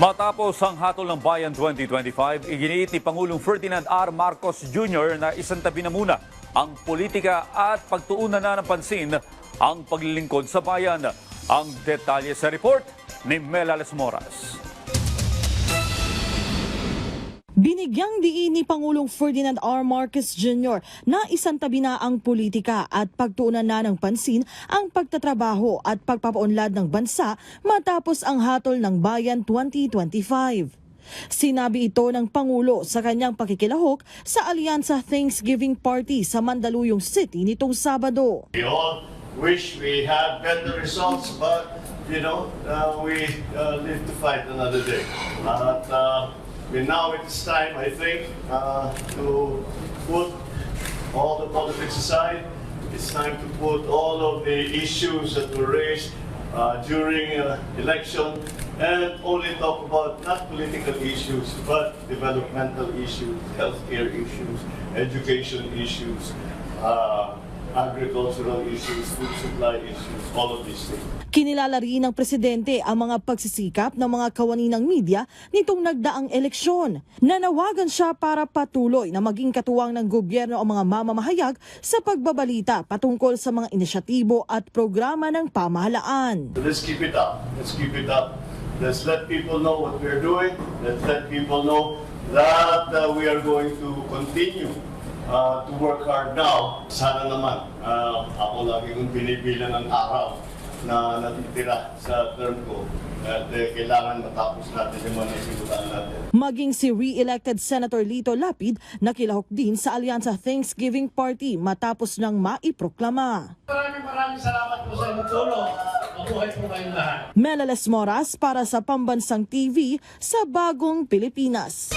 Matapos ang hatol ng Bayan 2025, iginiit ni Pangulong Ferdinand R. Marcos Jr. na isantabi na muna ang politika at pagtuunan na ng pansin ang paglilingkod sa bayan. Ang detalye sa report ni Melales Moras. Binigyang diin ni Pangulong Ferdinand R. Marcos Jr. na isantabi na ang politika at pagtuunan na ng pansin ang pagtatrabaho at pagpapaunlad ng bansa matapos ang hatol ng Bayan 2025. Sinabi ito ng Pangulo sa kanyang pakikilahok sa Alyansa Thanksgiving Party sa Mandaluyong City nitong Sabado. We all wish we had better results, but you know, uh, we uh, live to fight another day. At uh, now it's time, I think, uh, to put all the politics aside. It's time to put all of the issues that were raised uh, during uh, election and only talk about not political issues, but developmental issues, healthcare issues, education issues, uh, agricultural issues, food supply issues, all of these things. Kinilala rin ng presidente ang mga pagsisikap ng mga kawani ng media nitong nagdaang eleksyon. Nanawagan siya para patuloy na maging katuwang ng gobyerno ang mga mamamahayag sa pagbabalita patungkol sa mga inisyatibo at programa ng pamahalaan. So let's keep it up. Let's keep it up. Let's let people know what we're doing. Let's let people know that uh, we are going to continue uh, to work hard now. Sana naman, uh, ako lagi kong binibilang ang araw na natitira sa term ko. At eh, kailangan matapos natin yung mga nasimulan natin. Maging si re-elected Senator Lito Lapid nakilahok din sa Alyansa Thanksgiving Party matapos nang maiproklama. Maraming maraming salamat po sa inyong tulong. Mabuhay po kayong lahat. Melales Moras para sa Pambansang TV sa Bagong Pilipinas.